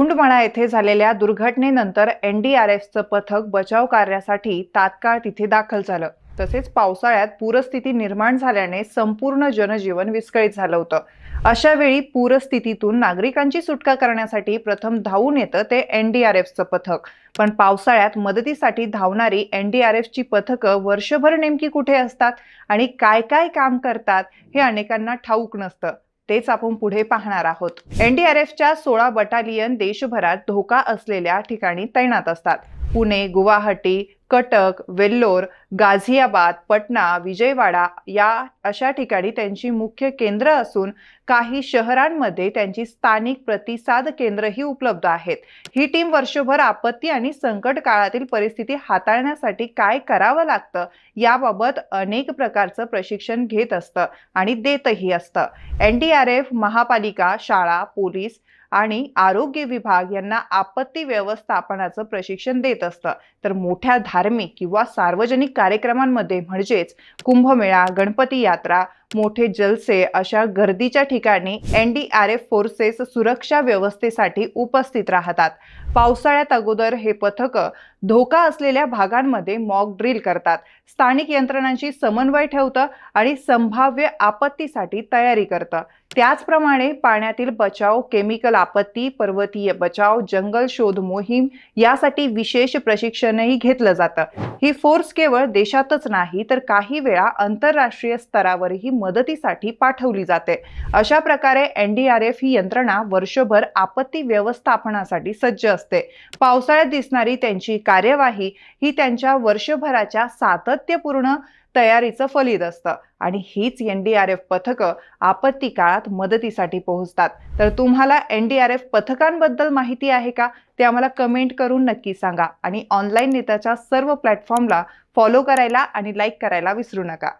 कुंडमळा येथे झालेल्या दुर्घटनेनंतर एनडीआरएफचं पथक बचाव कार्यासाठी तात्काळ तिथे दाखल झालं. तसेच पावसाळ्यात पूरस्थिती निर्माण झाल्याने संपूर्ण जनजीवन विस्कळीत झालं होतं. अशा वेळी पूरस्थितीतून नागरिकांची सुटका करण्यासाठी प्रथम धावून येतं ते एनडीआरएफचं पथक. पण पावसाळ्यात मदतीसाठी धावणारी एनडीआरएफची पथकं वर्षभर नेमकी कुठे असतात आणि काय काय काम करतात हे अनेकांना ठाऊक नसतं. तेच आपण पुढे पाहणार आहोत. एनडीआरएफच्या सोळा बटालियन देशभरात धोका असलेल्या ठिकाणी तैनात असतात. पुणे गुवाहाटी कटक वेल्लोर गाझियाबाद पटना विजयवाडा या अशा ठिकाणी त्यांची मुख्य केंद्र असून काही शहरांमध्ये त्यांची स्थानिक प्रतिसाद केंद्रही उपलब्ध आहेत. ही टीम वर्षभर आपत्ती आणि संकट काळातील परिस्थिती हाताळण्यासाठी काय करावं लागतं याबाबत अनेक प्रकारचं प्रशिक्षण घेत असतं आणि देतही असतं. एन डी आर एफ महापालिका शाळा पोलीस आणि आरोग्य विभाग यांना आपत्ती व्यवस्थापनाचं प्रशिक्षण देत असतं. तर मोठ्या धार्मिक किंवा सार्वजनिक कार्यक्रमांमध्ये म्हणजेच कुंभमेळा गणपती यात्रा मोठे जलसे अशा गर्दीच्या ठिकाणी N D R F forces सुरक्षा व्यवस्थेसाठी उपस्थित राहतात. पावसाळ्यात अगोदर हे पथक धोका असलेल्या भागांमध्ये मॉक ड्रिल करतात. स्थानिक यंत्रणांशी समन्वय ठेवतं आणि संभाव्य आपत्तीसाठी तयारी करतं. त्याचप्रमाणे पाण्यातील बचाव केमिकल आपत्ती पर्वतीय बचाव जंगल शोध मोहीम यासाठी विशेष प्रशिक्षणही घेतलं जातं. ही फोर्स केवळ देशातच नाही तर काही वेळा आंतरराष्ट्रीय स्तरावरही मदतीसाठी पाठवली जाते. अशा प्रकारे एन डी आर एफ ही यंत्रणा वर्षभर आपत्ती व्यवस्थापनासाठी सज्ज असते. पावसाळ्यात दिसणारी त्यांची कार्यवाही ही त्यांच्या वर्षभराच्या सातत्यपूर्ण तयारीचं फलित असतं. आणि हीच एन डी आर एफ पथकं आपत्ती काळात मदतीसाठी पोहोचतात. तर तुम्हाला एन डी आर एफ पथकांबद्दल माहिती आहे का? ते आम्हाला कमेंट करून नक्की सांगा. आणि ऑनलाईन नेत्याच्या सर्व प्लॅटफॉर्मला फॉलो करायला आणि लाईक करायला विसरू नका.